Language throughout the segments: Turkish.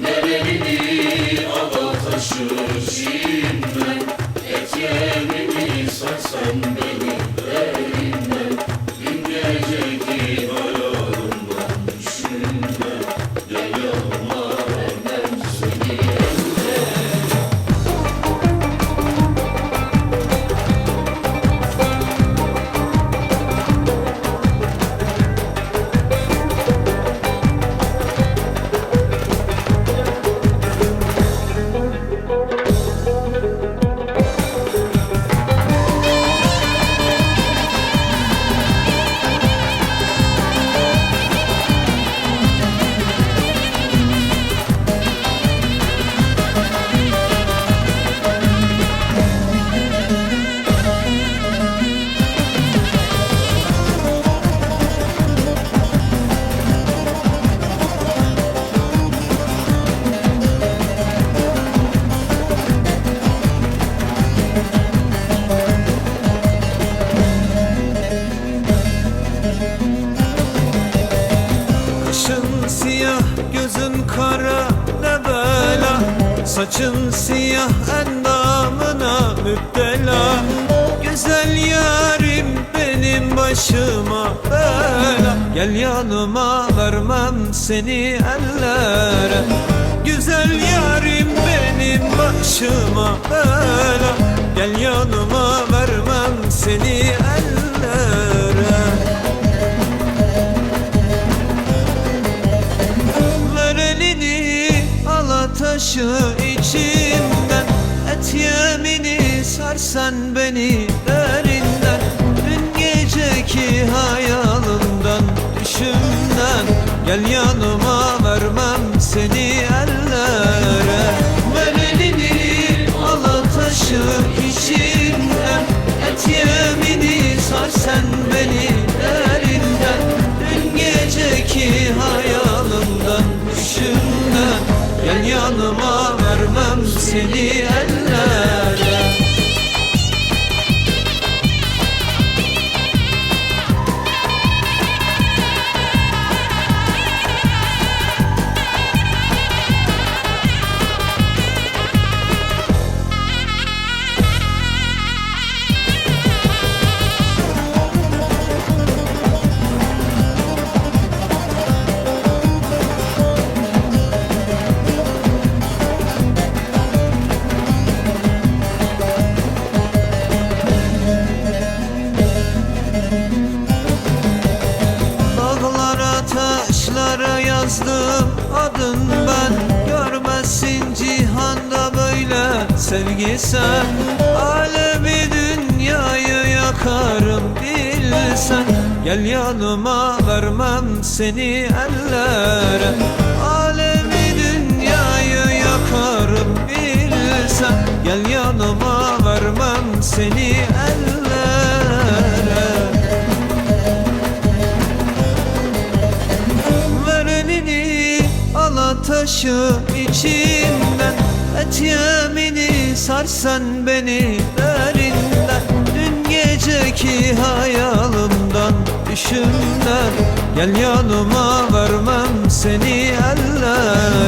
Nerelini ava taşır şimdiden Et yemini sarsan gözün kara ne bela Saçın siyah, endamına müptela. Güzel yarim benim başıma bela. Gel yanıma vermem seni ellere. Güzel yarim benim başıma bela. Gel yanıma taşı içimden. Et yemini sarsan beni derinden. Dün geceki hayalımdan düşümden Gel yanıma yazdım adın ben. Görmezsin cihanda böyle sevgi sen. Alemi dünyayı yakarım bilsen. Gel yanıma vermem seni ellere. Alemi dünyayı yakarım bilsen. Gel yanıma vermem seni taşı içimden. Et sarsan beni derinden. Dün geceki hayalımdan düşümden Gel yanıma vermem seni ellere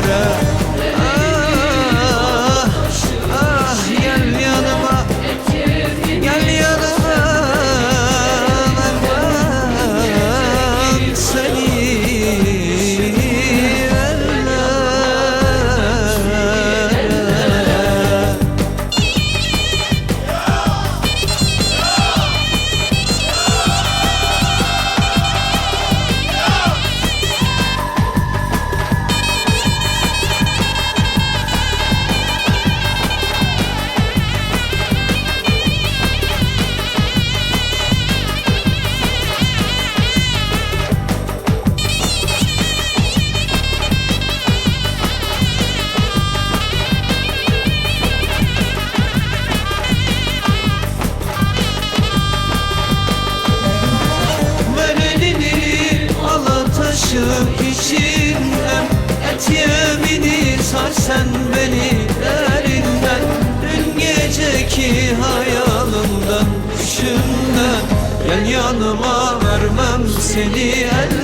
yanıma vermem seni el